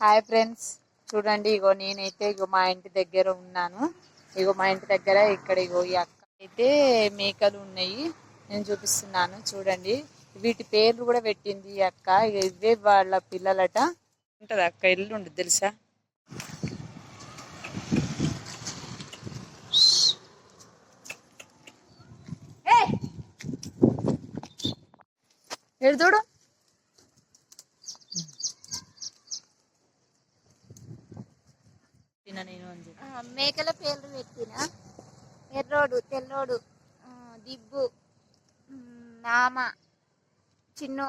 Hi friends చూడండి ఇగో నేనైతే ఇగో మా ఇంటి దగ్గర ఉన్నాను. ఇగో మా ఇంటి దగ్గర ఇక్కడ ఇగో ఈ అక్క అయితే మేకలు ఉన్నాయి. నేను చూపిస్తున్నాను చూడండి. వీటి పేర్లు కూడా పెట్టింది ఈ అక్క. ఇక ఇవే వాళ్ళ పిల్లలట. ఉంటది అక్క? ఇల్లు ఉండదు తెలుసా? ఎడు చూడు. తిన నేను అని చెప్పి. మేకల పేర్లు పెట్టిన. ఎర్రోడు తెల్లోడు దిబ్బు నామ చిన్ను.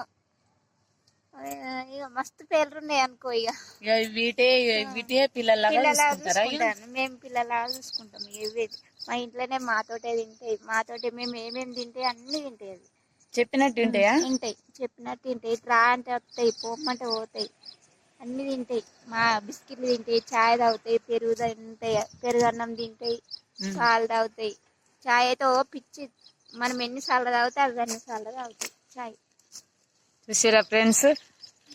ఇక మస్తు పేర్లు ఉన్నాయి అనుకో ఇక ఇక వీటే వీటే పిల్లలాగా చూసుకుంటారా ఇక? మేము పిల్లలా చూసుకుంటాం. ఇవి. మా ఇంట్లోనే మాతోటే తింటాయి మాతోటే మేము ఏమేమి తింటే అన్ని తింటాయి అవి. చెప్పినట్టు ఉంటాయా తింటాయి. చెప్పినట్టు తింటాయి. రా అంటే వస్తాయి పోమంటే పోతాయి. అన్ని తింటాయి. మా బిస్కెట్లు తింటాయి చాయ్ తాగుతాయి పెరుగు తింటాయి పెరుగు అన్నం తింటాయి. పాలు తాగుతాయి. చాయ్ అయితే ఓ పిచ్చి మనం ఎన్నిసార్లు తాగితే అవి అన్నిసార్లు తాగుతాయి చాయ్. చూసారా ఫ్రెండ్స్?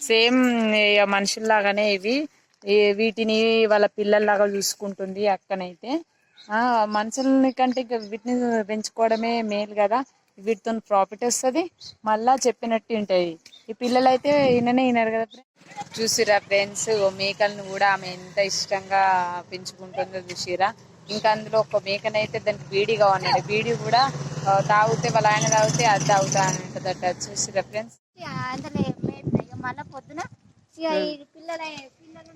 సేమ్ మనుషుల్లాగానే ఇవి. వీటిని వాళ్ళ పిల్లల్లాగా చూసుకుంటుంది అక్కనైతే. ఆ మనుషులని కంటే ఇక వీటిని పెంచుకోవడమే మేలు కదా. వీటితో ప్రాఫిట్ వస్తుంది. మళ్ళా చెప్పినట్టు ఉంటాయి ఈ పిల్లలు అయితే ఈయననే వినరు కదా. చూసిరా ఫ్రెండ్స్ మేకలను కూడా ఆమె ఎంత ఇష్టంగా పెంచుకుంటుందో చూసిరా. ఇంకా అందులో ఒక మేకనైతే దానికి బీడీ కావాలన్నాడు బీడీ కూడా తాగితే వాళ్ళ ఆయన తాగితే అది తాగుతా అని ఉంటుందట. చూసిరా ఫ్రెండ్స్? మళ్ళీ పొద్దున పిల్లలు పిల్లలు